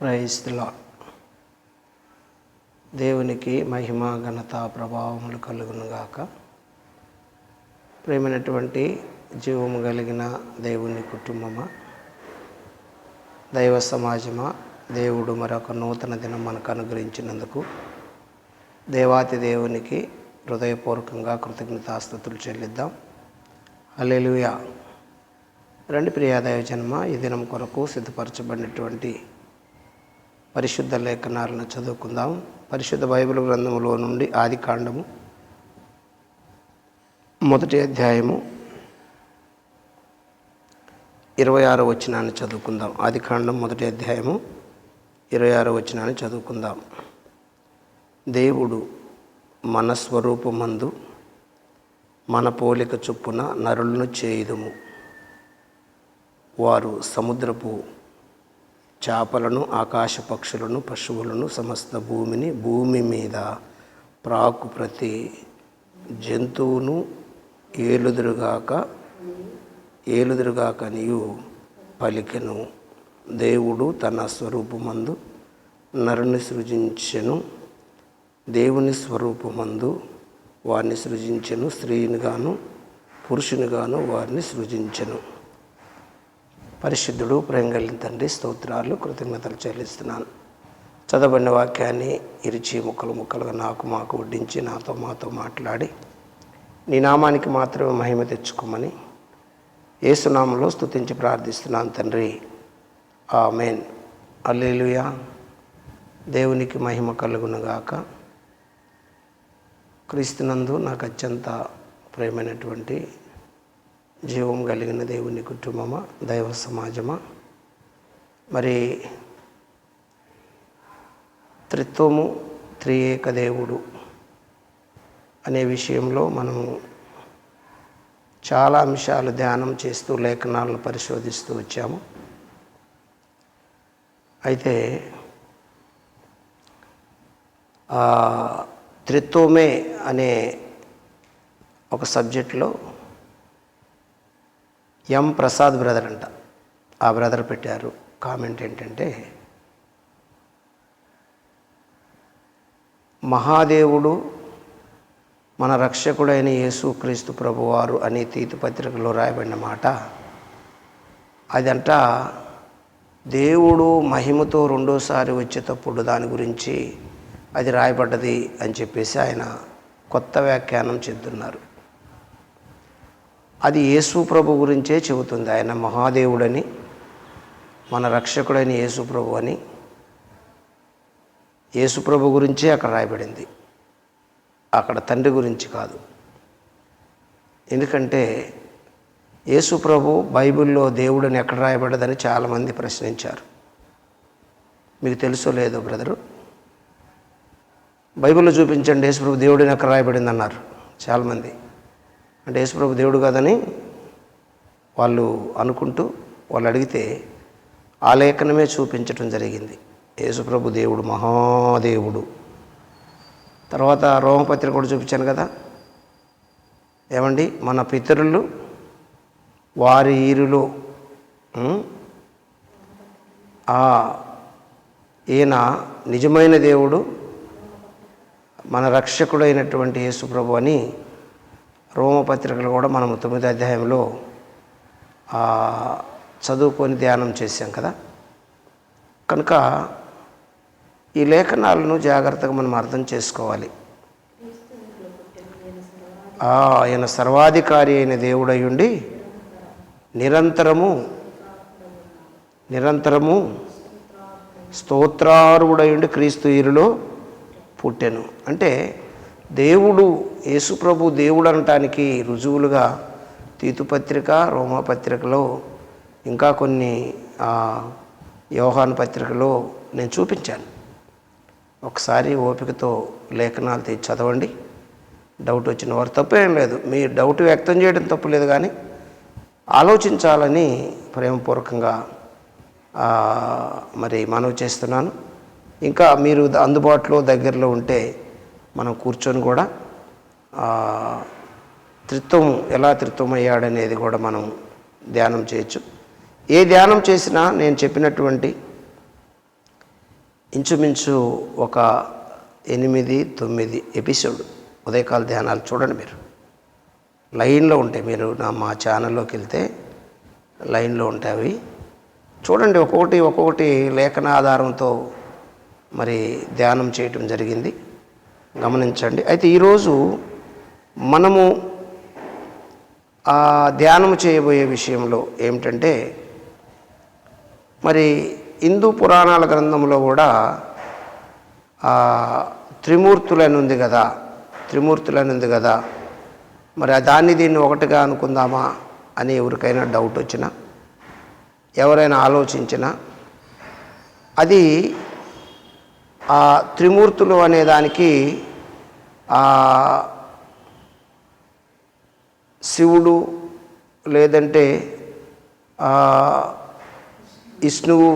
ప్రైస్లా దేవునికి మహిమ ఘనత ప్రభావములు కలుగునుగాక ప్రేమైనటువంటి జీవము కలిగిన దేవుని కుటుంబమా? దైవ సమాజమా? దేవుడు మరొక నూతన దినం మనకు అనుగ్రహించినందుకు దేవాతి దేవునికి హృదయపూర్వకంగా కృతజ్ఞతాస్థుతులు చెల్లిద్దాం. అలెలుయా రెండు ప్రియాదయ జన్మ ఈ దినం కొరకు సిద్ధపరచబడినటువంటి పరిశుద్ధ లేఖనాలను చదువుకుందాం. పరిశుద్ధ బైబిల్ గ్రంథములో నుండి ఆది కాండము. మొదటి అధ్యాయము. ఇరవై ఆరో వచనాన్ని చదువుకుందాం. ఆది కాండం మొదటి అధ్యాయము. ఇరవై ఆరో వచనాన్ని చదువుకుందాం. దేవుడు మన స్వరూపమందు మన పోలిక చొప్పున నరులను చేయుదుము. వారు సముద్రపు చేపలను ఆకాశ పక్షులను పశువులను సమస్త భూమిని భూమి మీద ప్రాకు ప్రతి జంతువును ఏలుదురుగాక ఏలుదురుగాక నీయు పలికెను. దేవుడు తన స్వరూపమందు నరుని సృజించెను. దేవుని స్వరూపమందు వారిని సృజించెను. స్త్రీనిగాను పురుషునిగాను వారిని సృజించెను. పరిశుద్ధుడు ప్రేమ తండ్రి స్తోత్రాలు కృతజ్ఞతలు చెల్లిస్తున్నాను. చదవబడిన వాక్యాన్ని ఇరిచి ముక్కలు ముక్కలుగా నాకు మాకు వడ్డించి నాతో మాతో మాట్లాడి నీ నామానికి మాత్రమే మహిమ తెచ్చుకోమని ఏసునామంలో స్తుతించి ప్రార్థిస్తున్నాను తండ్రి. ఆ మెయిన్ అల్లేలుయా దేవునికి మహిమ కలుగునుగాక. క్రీస్తునందు నాకు అత్యంత ప్రేమైనటువంటి జీవం కలిగిన దేవుని కుటుంబమా? దైవ సమాజమా? మరి త్రిత్వము త్రియేక దేవుడు అనే విషయంలో మనము చాలా అంశాలు ధ్యానం చేస్తూ లేఖనాలను పరిశోధిస్తూ వచ్చాము. అయితే త్రిత్వమే అనే ఒక సబ్జెక్ట్లో ఎం ప్రసాద్ బ్రదర్ అంట. ఆ బ్రదర్ పెట్టారు. కామెంట్ ఏంటంటే మహాదేవుడు మన రక్షకుడైన యేసుక్రీస్తు ప్రభువారు అని తీతు పత్రికలో రాయబడిన మాట అదంట దేవుడు మహిమతో రెండోసారి వచ్చేటప్పుడు దాని గురించి అది రాయబడ్డది అని చెప్పేసి ఆయన కొత్త వ్యాఖ్యానం చెందుతున్నారు. అది యేసు ప్రభు గురించే చెబుతుంది. ఆయన మహాదేవుడని మన రక్షకుడైన యేసు ప్రభు అని. యేసు ప్రభు గురించే అక్కడ రాయబడింది. అక్కడ తండ్రి గురించి కాదు. ఎందుకంటే యేసు ప్రభు బైబిల్లో దేవుడని ఎక్కడ రాయబడదని చాలామంది ప్రశ్నించారు. మీకు తెలుసో లేదో బ్రదరు? బైబిల్లో చూపించండి యేసుప్రభు దేవుడిని ఎక్కడ రాయబడింది అన్నారు చాలామంది. అంటే యేసుప్రభు దేవుడు కాదని వాళ్ళు అనుకుంటూ వాళ్ళు అడిగితే ఆలేఖనమే చూపించటం జరిగింది. యేసుప్రభు దేవుడు మహాదేవుడు. తర్వాత రోమపత్రిక కూడా చూపించాను కదా. ఏమండి? మన పితరులు వారి ఈరులో ఈయన నిజమైన దేవుడు మన రక్షకుడైనటువంటి యేసుప్రభు అని రోమపత్రికలు కూడా మనం తొమ్మిది అధ్యాయంలో చదువుకొని ధ్యానం చేశాం కదా. కనుక ఈ లేఖనాలను జాగ్రత్తగా మనం అర్థం చేసుకోవాలి. ఆయన సర్వాధికారి అయిన దేవుడై ఉండి నిరంతరము నిరంతరము స్తోత్రారుడై క్రీస్తు ఇరులో పుట్టాను. అంటే దేవుడు యేసుప్రభు దేవుడు అనటానికి రుజువులుగా తీతుపత్రిక రోమపత్రికలో ఇంకా కొన్ని ఆ, యోహాను పత్రికలో నేను చూపించాను. ఒకసారి ఓపికతో లేఖనాలు తెచ్చి చదవండి. డౌట్ వచ్చిన వారు తప్పేం లేదు. మీ డౌట్ వ్యక్తం చేయడం తప్పు లేదు కానీ ఆలోచించాలని ప్రేమపూర్వకంగా మరి మనవి చేస్తున్నాను. ఇంకా మీరు అందుబాటులో దగ్గరలో ఉంటే మనం కూర్చొని కూడా త్రిత్వం ఎలా త్రిత్వమయ్యాడనేది కూడా మనం ధ్యానం చేయొచ్చు. ఏ ధ్యానం చేసినా నేను చెప్పినటువంటి ఇంచుమించు ఒక ఎనిమిది తొమ్మిది ఎపిసోడ్ ఉదయకాల ధ్యానాలు చూడండి మీరు. లైన్లో ఉంటాయి. మీరు నా మా ఛానల్లోకి వెళ్తే లైన్లో ఉంటాయి అవి. చూడండి ఒక్కొక్కటి ఒక్కొక్కటి లేఖన ఆధారంతో మరి ధ్యానం చేయటం జరిగింది. గమనించండి. అయితే ఈరోజు మనము ధ్యానము ధ్యానం చేయబోయే విషయంలో ఏమిటంటే మరి హిందూ పురాణాల గ్రంథంలో కూడా త్రిమూర్తులని ఉంది కదా త్రిమూర్తులని ఉంది కదా మరి దాన్ని దీన్ని ఒకటిగా అనుకుందామా అని ఎవరికైనా డౌట్ వచ్చినా ఎవరైనా ఆలోచించినా అది ఆ త్రిమూర్తులు అనే దానికి శివుడు లేదంటే విష్ణువు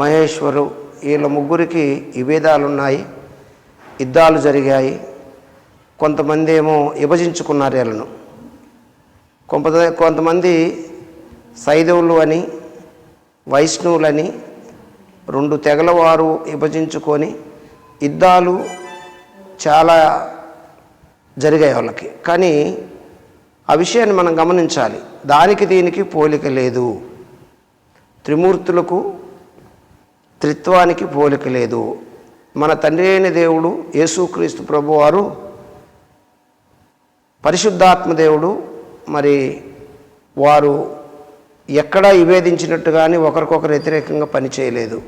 మహేశ్వరు వీళ్ళ ముగ్గురికి విభేదాలు ఉన్నాయి యుద్ధాలు జరిగాయి. కొంతమంది ఏమో విభజించుకున్నారు వీళ్ళను. కొంత కొంతమంది సైదవులు అని వైష్ణవులని రెండు తెగలవారు విభజించుకొని యుద్ధాలు చాలా జరిగాయి వాళ్ళకి. కానీ ఆ విషయాన్ని మనం గమనించాలి. దానికి దీనికి పోలిక లేదు. త్రిమూర్తులకు త్రిత్వానికి పోలిక లేదు. మన తండ్రి అయిన దేవుడు యేసుక్రీస్తు ప్రభువారు పరిశుద్ధాత్మ దేవుడు మరి వారు ఎక్కడా విభేదించినట్టు కానీ ఒకరికొకరు వ్యతిరేకంగా పనిచేయలేదు.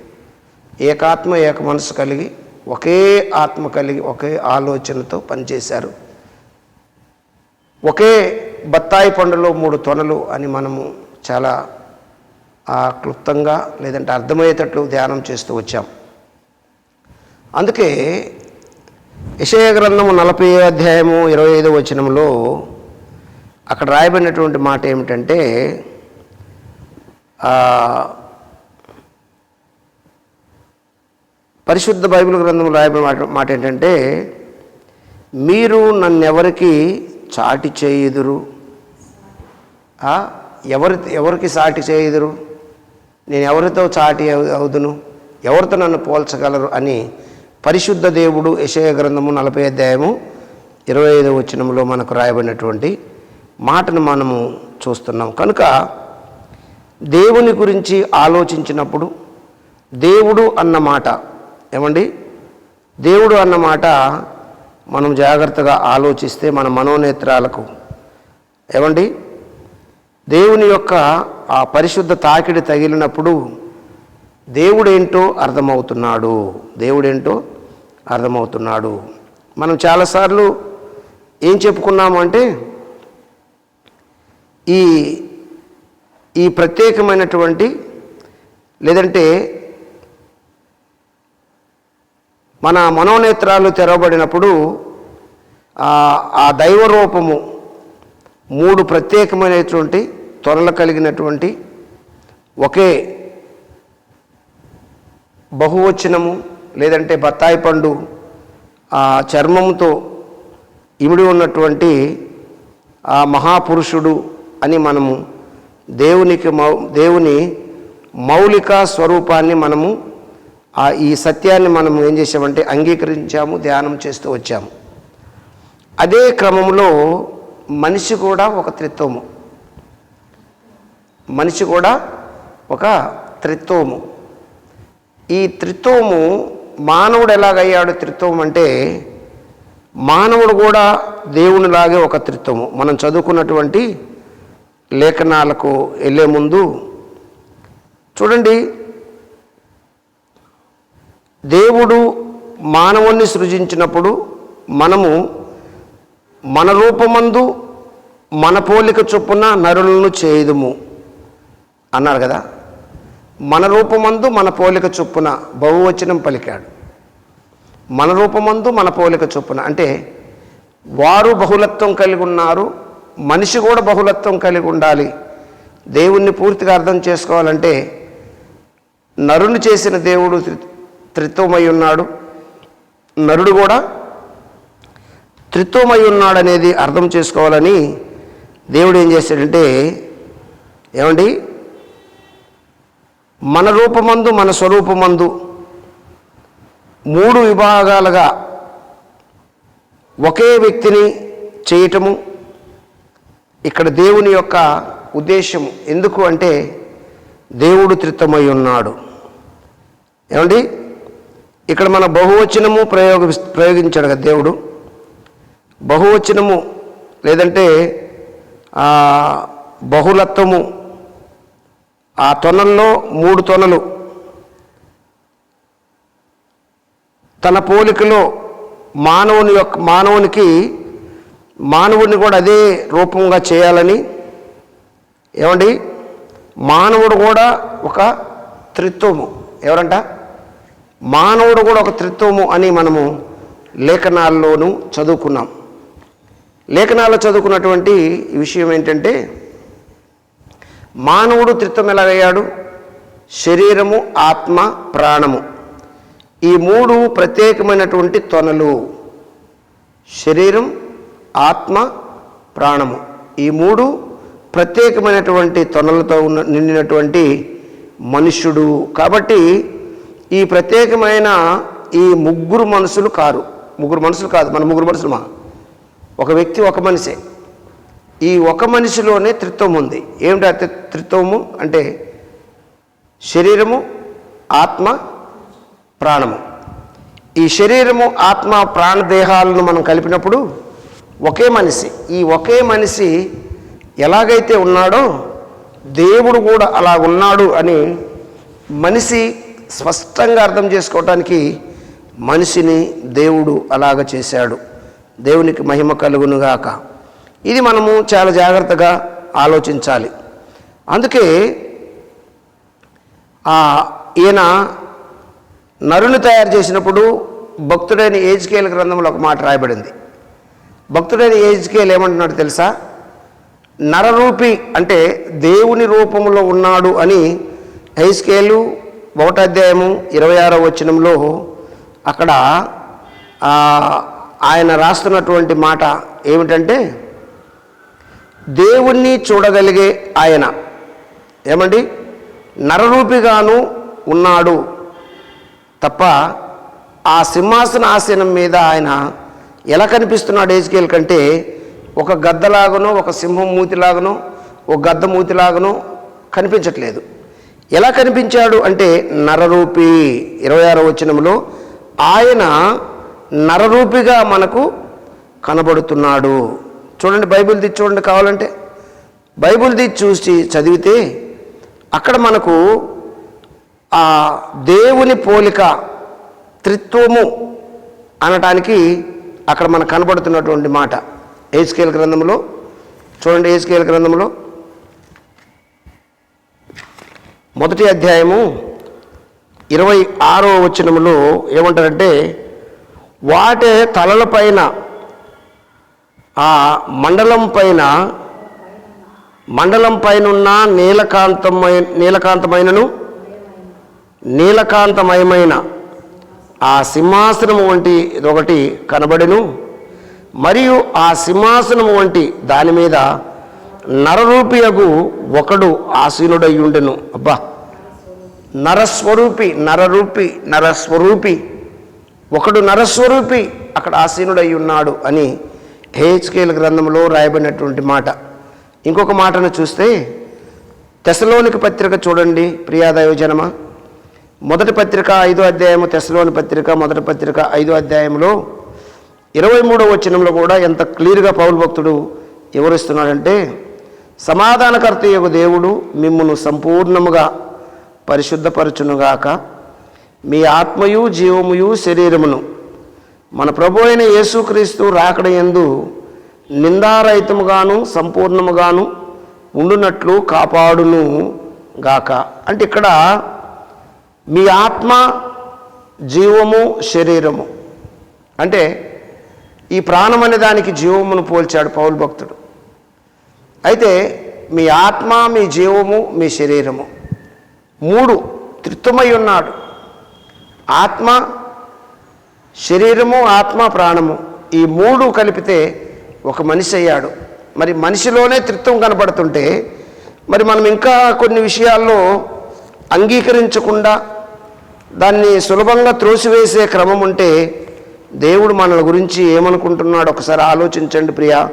ఏకాత్మ ఏక మనసు కలిగి ఒకే ఆత్మ కలిగి ఒకే ఆలోచనతో పనిచేశారు. ఒకే బత్తాయి పండులో మూడు తొనలు అని మనము చాలా క్లుప్తంగా లేదంటే అర్థమయ్యేటట్లు ధ్యానం చేస్తూ వచ్చాం. అందుకే యశయ గ్రంథము నలభై అధ్యాయము ఇరవై ఐదో వచనంలో అక్కడ రాయబడినటువంటి మాట ఏమిటంటే ఆ, పరిశుద్ధ బైబిల్ గ్రంథంలో రాయబడిన మాట మాట ఏంటంటే మీరు నన్నెవరికి చాటి చేయుదురు? ఎవరి ఎవరికి సాటి చేయుదురు? నేను ఎవరితో చాటి అవుదును? ఎవరితో నన్ను పోల్చగలరు? అని పరిశుద్ధ దేవుడు యశయ గ్రంథము నలభై అధ్యాయము ఇరవై ఐదవ వచనంలో మనకు రాయబడినటువంటి మాటను మనము చూస్తున్నాం. కనుక దేవుని గురించి ఆలోచించినప్పుడు దేవుడు అన్న మాట ఏమండి? దేవుడు అన్నమాట మనం జాగ్రత్తగా ఆలోచిస్తే మన మనోనేత్రాలకు. ఏమండి? దేవుని యొక్క ఆ పరిశుద్ధ తాకిడి తగిలినప్పుడు దేవుడేంటో అర్థమవుతున్నాడు. దేవుడేంటో అర్థమవుతున్నాడు. మనం చాలాసార్లు ఏం చెప్పుకున్నాము అంటే ఈ ఈ ప్రత్యేకమైనటువంటి లేదంటే మన మనోనేత్రాలు తెరవబడినప్పుడు ఆ దైవరూపము మూడు ప్రత్యేకమైనటువంటి త్వరలు కలిగినటువంటి ఒకే బహువచనము లేదంటే బత్తాయి పండు ఆ చర్మంతో ఇమిడి ఉన్నటువంటి ఆ మహాపురుషుడు అని మనము దేవునికి మౌ దేవుని మౌలిక స్వరూపాన్ని మనము ఆ ఈ సత్యాన్ని మనము ఏం చేసామంటే అంగీకరించాము ధ్యానం చేస్తూ వచ్చాము. అదే క్రమంలో మనిషి కూడా ఒక త్రిత్వము. మనిషి కూడా ఒక త్రిత్వము. ఈ త్రిత్వము మానవుడు ఎలాగయ్యాడు త్రిత్వం అంటే మానవుడు కూడా దేవునిలాగే ఒక త్రిత్వము. మనం చదువుకున్నటువంటి లేఖనాలకు వెళ్ళే ముందు చూడండి దేవుడు మానవుణ్ణి సృజించినప్పుడు మనము మన రూపమందు మన పోలిక చొప్పున నరులను చేయుదుము. అన్నారు కదా? మన రూపమందు మన పోలిక చొప్పున బహువచనం పలికాడు. మన రూపమందు మన పోలిక చొప్పున అంటే వారు బహుళత్వం కలిగి ఉన్నారు మనిషి కూడా బహుళత్వం కలిగి ఉండాలి. దేవుణ్ణి పూర్తిగా అర్థం చేసుకోవాలంటే నరుని చేసిన దేవుడు త్రిత్వమై ఉన్నాడు నరుడు కూడా త్రిత్వమై ఉన్నాడనేది అర్థం చేసుకోవాలని దేవుడు ఏం చేశాడంటే ఏమండి? మన రూపమందు మన స్వరూపమందు మూడు విభాగాలుగా ఒకే వ్యక్తిని చేయటము ఇక్కడ దేవుని యొక్క ఉద్దేశం ఎందుకు అంటే దేవుడు త్రిత్వమై ఉన్నాడు ఏమండి? ఇక్కడ మన బహువచనము ప్రయోగ ప్రయోగించాడు కదా దేవుడు. బహువచనము లేదంటే బహులత్వము బహుళత్వము ఆ తొనల్లో మూడు తొనలు. తన పోలికలో మానవుని యొక్క మానవునికి మానవుని కూడా అదే రూపంగా చేయాలని ఏమండి? మానవుడు కూడా ఒక త్రిత్వము. ఎవరంట? మానవుడు కూడా ఒక త్రిత్వము అని మనము లేఖనాల్లోనూ చదువుకున్నాం. లేఖనాల్లో చదువుకున్నటువంటి విషయం ఏంటంటే మానవుడు త్రిత్వం ఎలాగయ్యాడు శరీరము ఆత్మ ప్రాణము. ఈ మూడు ప్రత్యేకమైనటువంటి తొనలు శరీరం ఆత్మ ప్రాణము. ఈ మూడు ప్రత్యేకమైనటువంటి తొనలతో ఉన్న నిండినటువంటి మనుష్యుడు. కాబట్టి ఈ ప్రత్యేకమైన ఈ ముగ్గురు మనుషులు కారు. ముగ్గురు మనుషులు కాదు మన ముగ్గురు మనుషులమా ఒక వ్యక్తి ఒక మనిషే. ఈ ఒక మనిషిలోనే త్రిత్వం ఉంది. ఏమిటి ఆ త్రిత్వము? అంటే శరీరము ఆత్మ ప్రాణము. ఈ శరీరము ఆత్మ ప్రాణదేహాలను మనం కలిపినప్పుడు ఒకే మనిషి. ఈ ఒకే మనిషి ఎలాగైతే ఉన్నాడో దేవుడు కూడా అలా ఉన్నాడు అని మనిషి స్పష్టంగా అర్థం చేసుకోవటానికి మనిషిని దేవుడు అలాగ చేశాడు. దేవునికి మహిమ కలుగునుగాక. ఇది మనము చాలా జాగ్రత్తగా ఆలోచించాలి. అందుకే ఆ ఈయన నరుని తయారు చేసినప్పుడు భక్తుడైన ఏజ్కేల్ గ్రంథంలో ఒక మాట రాయబడింది. భక్తుడైన ఏజ్కేల్ ఏమంటున్నాడు తెలుసా? నరరూపి అంటే దేవుని రూపంలో ఉన్నాడు అని హైస్కేలు ఒకటో అధ్యాయము ఇరవై ఆరో వచనంలో అక్కడ ఆయన రాస్తున్నటువంటి మాట ఏమిటంటే దేవుణ్ణి చూడగలిగే ఆయన. ఏమండి? నరరూపిగాను ఉన్నాడు. తప్ప ఆ సింహాసన ఆసనం మీద ఆయన ఎలా కనిపిస్తున్నాడు ఏజ్కేల్ కంటే ఒక గద్దలాగనో ఒక సింహం మూతిలాగనో ఒక గద్ద మూతిలాగనో కనిపించట్లేదు. ఎలా కనిపించాడు అంటే నరరూపి ఇరవై ఆరో వచనంలో ఆయన నరరూపిగా మనకు కనబడుతున్నాడు. చూడండి బైబిల్ తీసి చూడండి కావాలంటే. బైబిల్ తీసి చూసి చదివితే అక్కడ మనకు ఆ దేవుని పోలిక త్రిత్వము అనటానికి అక్కడ మనకు కనబడుతున్నటువంటి మాట. ఏజ్కేల్ గ్రంథంలో చూడండి ఏజ్కేల్ గ్రంథంలో. మొదటి అధ్యాయము ఇరవై ఆరో వచనములో ఏమంటారంటే వాటి తలలపైన ఆ మండలం పైన మండలం పైనున్న నీలకాంతమై నీలకాంతమైనను నీలకాంతమయమైన ఆ సింహాసనము వంటి ఒకటి కనబడెను. మరియు ఆ సింహాసనము వంటి దాని మీద నరరూపియకు ఒకడు ఆసీనుడయ్యుండెను అబ్బా! నరస్వరూపి నరరూపి నరస్వరూపి. ఒకడు నరస్వరూపి అక్కడ ఆసీనుడై ఉన్నాడు అని హేచ్కేల్ గ్రంథంలో రాయబడినటువంటి మాట. ఇంకొక మాటను చూస్తే తెసలోనికి పత్రిక చూడండి ప్రియాదయోజనమ. జనమా మొదటి పత్రిక ఐదో అధ్యాయము తెసలోని పత్రిక మొదటి పత్రిక ఐదో అధ్యాయంలో ఇరవై మూడవ వచనంలో కూడా ఎంత క్లియర్గా పౌరు భక్తుడు వివరిస్తున్నాడంటే సమాధానకర్త యొక్క దేవుడు మిమ్మును సంపూర్ణముగా పరిశుద్ధపరచునుగాక. మీ ఆత్మయు జీవముయు శరీరమును మన ప్రభు అయిన యేసుక్రీస్తు రాకడ యందు నిందారహితముగాను సంపూర్ణముగాను ఉండునట్లు కాపాడును గాక. అంటే ఇక్కడ మీ ఆత్మ జీవము శరీరము అంటే ఈ ప్రాణం అనే దానికి జీవమును పోల్చాడు పౌలు భక్తుడు. అయితే మీ ఆత్మ మీ జీవము మీ శరీరము మూడు త్రిత్వమై ఉన్నాడు. ఆత్మ శరీరము ఆత్మ ప్రాణము ఈ మూడు కలిపితే ఒక మనిషి అయ్యాడు. మరి మనిషిలోనే త్రిత్వం కనపడుతుంటే మరి మనం ఇంకా కొన్ని విషయాల్లో అంగీకరించకుండా దాన్ని సులభంగా త్రోసివేసే క్రమం ఉంటే దేవుడు మనల గురించి ఏమనుకుంటున్నాడు? ఒకసారి ఆలోచించండి ప్రియా.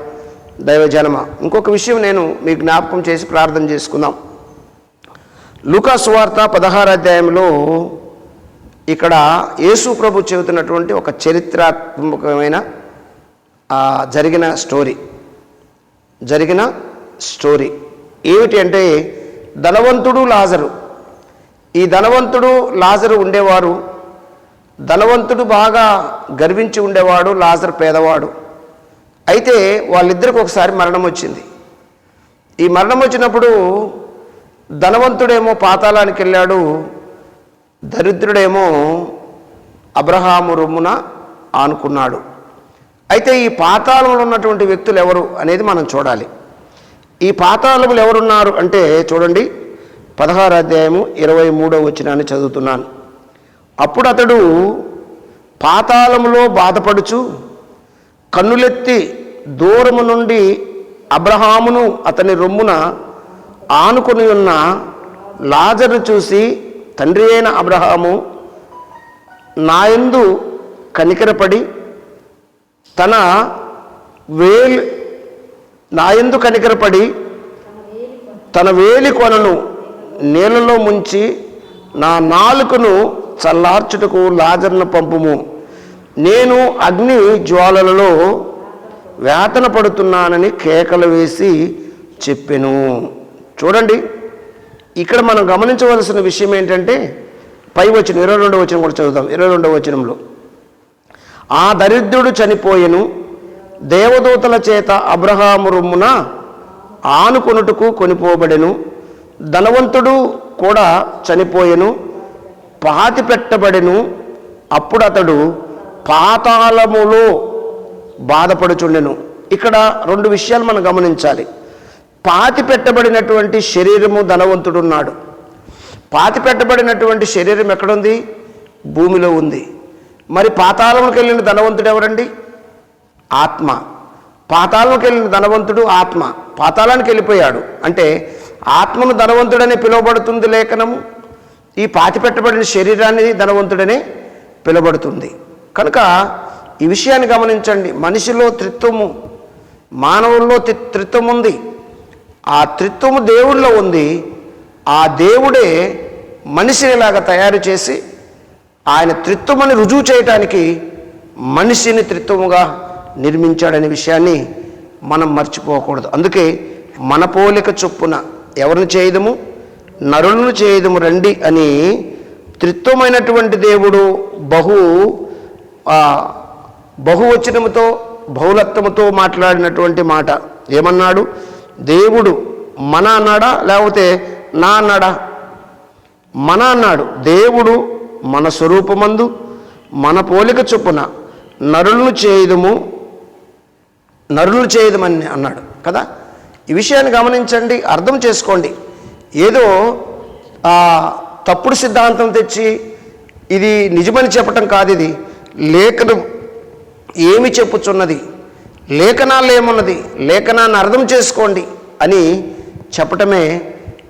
దైవజనమ. ఇంకొక విషయం నేను మీ జ్ఞాపకం చేసి ప్రార్థన చేసుకుందాం. లూకా సువార్త పదహారు అధ్యాయంలో ఇక్కడ యేసు ప్రభు చెబుతున్నటువంటి ఒక చరిత్రాత్మకమైన జరిగిన స్టోరీ. జరిగిన స్టోరీ. ఏమిటి అంటే ధనవంతుడు లాజరు. ఈ ధనవంతుడు లాజరు ఉండేవారు. ధనవంతుడు బాగా గర్వించి ఉండేవాడు లాజర్ పేదవాడు. అయితే వాళ్ళిద్దరికి ఒకసారి మరణం వచ్చింది. ఈ మరణం వచ్చినప్పుడు ధనవంతుడేమో పాతాళానికి వెళ్ళాడు దరిద్రుడేమో అబ్రహాము రొమ్మున ఆనుకున్నాడు. అయితే ఈ పాతాళంలో ఉన్నటువంటి వ్యక్తులు ఎవరు అనేది మనం చూడాలి. ఈ పాతాళములు ఎవరున్నారు అంటే చూడండి పదహారు అధ్యాయము ఇరవై మూడో వచ్చినాన్ని చదువుతున్నాను. అప్పుడు అతడు పాతాళములో బాధపడుచు కన్నులెత్తి దూరము నుండి అబ్రహామును అతని రొమ్మున ఆనుకొని ఉన్న లాజరు చూసి తండ్రి అయిన అబ్రహాము నాయందు కనికరపడి తన వేలు నాయందు కనికరపడి తన వేలి కొనను నీళ్ళలో ముంచి నా నాలుకను చల్లార్చుటకు లాజర్ను పంపుము. నేను అగ్ని జ్వాలలలో వేతన పడుతున్నానని కేకలు వేసి చెప్పెను. చూడండి ఇక్కడ మనం గమనించవలసిన విషయం ఏంటంటే పై వచ్చిన ఇరవై రెండవ వచనం కూడా చదువుతాం ఇరవై రెండవ వచనంలో ఆ దరిద్రుడు చనిపోయెను. దేవదూతల చేత అబ్రహాము రొమ్మున ఆనుకొనుటకు కొనిపోబడెను. ధనవంతుడు కూడా చనిపోయెను. పాతి పెట్టబడెను అప్పుడు అతడు పాతాళములో బాధపడుచుండెను. ఇక్కడ రెండు విషయాలు మనం గమనించాలి. పాతి పెట్టబడినటువంటి శరీరము ధనవంతుడున్నాడు. పాతి పెట్టబడినటువంటి శరీరం ఎక్కడుంది? భూమిలో ఉంది. మరి పాతాళంకి వెళ్ళిన ధనవంతుడు ఎవరండి? ఆత్మ. పాతాళంకి వెళ్ళిన ధనవంతుడు ఆత్మ. పాతాళానికి వెళ్ళిపోయాడు. అంటే ఆత్మను ధనవంతుడనే పిలువబడుతుంది లేఖనము. ఈ పాతి పెట్టబడిన శరీరాన్ని ధనవంతుడనే పిలువబడుతుంది. కనుక ఈ విషయాన్ని గమనించండి. మనిషిలో త్రిత్వము మానవుల్లో త్రిత్వం ఉంది ఆ త్రిత్వము దేవుళ్ళో ఉంది. ఆ దేవుడే మనిషిని ఇలాగా తయారు చేసి ఆయన త్రిత్వమని రుజువు చేయటానికి మనిషిని త్రిత్వముగా నిర్మించాడనే విషయాన్ని మనం మర్చిపోకూడదు. అందుకే మన పోలిక చొప్పున ఎవరిని చేయదము? నరులను చేయదము రండి అని త్రిత్వమైనటువంటి దేవుడు బహు బహువచనముతో బహుళత్వముతో మాట్లాడినటువంటి మాట ఏమన్నాడు? దేవుడు మన అన్నాడా? లేకపోతే నా అన్నాడా? మన అన్నాడు. దేవుడు మన స్వరూపమందు మన పోలిక చొప్పున నరులను చేయదుము నరులను చేయదమని అన్నాడు కదా? ఈ విషయాన్ని గమనించండి అర్థం చేసుకోండి. ఏదో తప్పుడు సిద్ధాంతం తెచ్చి ఇది నిజమని చెప్పటం కాదు ఇది. లేఖనం ఏమి చెప్పుచున్నది? లేఖనాల్లో ఏమున్నది? లేఖనాన్ని అర్థం చేసుకోండి అని చెప్పటమే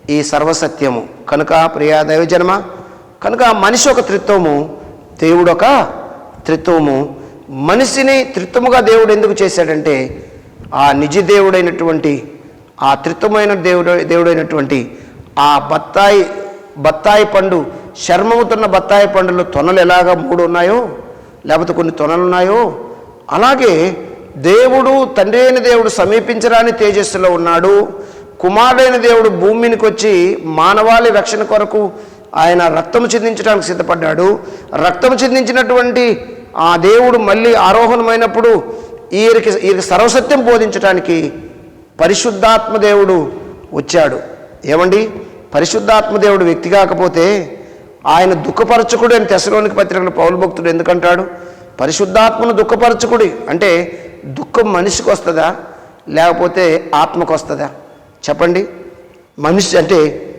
ఈ సర్వసత్యము. కనుక ప్రియా దైవజన్మ కనుక మనిషి ఒక త్రిత్వము దేవుడు ఒక త్రిత్వము. మనిషిని త్రిత్వముగా దేవుడు ఎందుకు చేశాడంటే ఆ నిజ దేవుడైనటువంటి ఆ త్రిత్వమైన దేవుడు దేవుడైనటువంటి ఆ బత్తాయి బత్తాయి పండు శర్మముతున్న బత్తాయి పండులో తొనలు ఎలాగ మూడు ఉన్నాయో లేకపోతే కొన్ని తొనలు ఉన్నాయో? అలాగే దేవుడు తండ్రి అయిన దేవుడు సమీపించరాని తేజస్సులో ఉన్నాడు. కుమారుడైన దేవుడు భూమినికి వచ్చి మానవాళి రక్షణ కొరకు ఆయన రక్తము చిందించడానికి సిద్ధపడ్డాడు. రక్తము చిందించినటువంటి ఆ దేవుడు మళ్ళీ ఆరోహణమైనప్పుడు ఈయనకి ఈయనకి సర్వసత్యం బోధించడానికి పరిశుద్ధాత్మ దేవుడు వచ్చాడు. ఏమండి? పరిశుద్ధాత్మ దేవుడు వ్యక్తి కాకపోతే ఆయన దుఃఖపరచకుడు అని తెసలోనికి పత్రికలు పౌరు భక్తుడు ఎందుకంటాడు? పరిశుద్ధాత్మను దుఃఖపరచకుడి అంటే దుఃఖం మనిషికి వస్తుందా? లేకపోతే ఆత్మకు వస్తుందా? చెప్పండి. మనిషి అంటే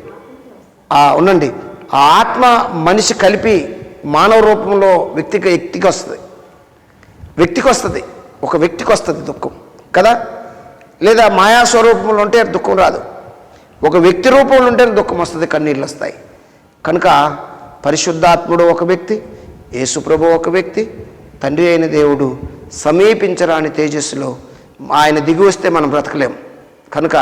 ఉండండి. ఆ ఆత్మ మనిషి కలిపి మానవ రూపంలో వ్యక్తికి వ్యక్తికి వస్తుంది. వ్యక్తికి వస్తుంది. ఒక వ్యక్తికి వస్తుంది దుఃఖం. కదా? లేదా మాయా స్వరూపంలో ఉంటే దుఃఖం రాదు. ఒక వ్యక్తి రూపంలో ఉంటే దుఃఖం వస్తుంది కన్నీళ్ళు వస్తాయి. కనుక పరిశుద్ధాత్ముడు ఒక వ్యక్తి యేసుప్రభు ఒక వ్యక్తి తండ్రి అయిన దేవుడు సమీపించరాని తేజస్సులో ఆయన దిగి వస్తే మనం బ్రతకలేం. కనుక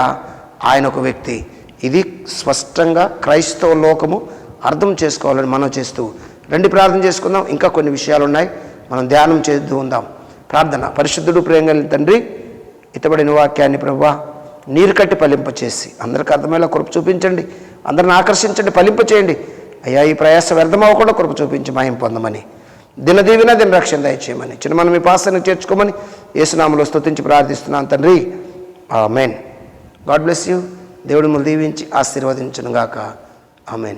ఆయన ఒక వ్యక్తి. ఇది స్పష్టంగా క్రైస్తవ లోకము అర్థం చేసుకోవాలని మనం చేస్తూ రండి ప్రార్థన చేసుకుందాం. ఇంకా కొన్ని విషయాలు ఉన్నాయి మనం ధ్యానం చేస్తూ ఉందాం. ప్రార్థన. పరిశుద్ధుడు ప్రేమ తండ్రి ఇతబడిన వాక్యాన్ని ప్రభా నీరు కట్టి ఫలింపచేసి అందరికి అర్థమయ్యేలా కృప చూపించండి. అందరిని ఆకర్షించండి ఫలింపచేయండి. అయ్యా ఈ ప్రయాస వ్యర్థమవ్వకుండా కృప చూపించి మాయం పొందమని. దినదీవిన దిన రక్షణ దయచేయమని. చిన్న మనం మీ పాసను చేర్చుకోమని యేసునామలో స్తుతించి ప్రార్థిస్తున్నాను తండ్రి. ఆమెన్. God bless you. దేవుడు మిమ్మల్ని దీవించి ఆశీర్వదించను గాక ఆమెన్.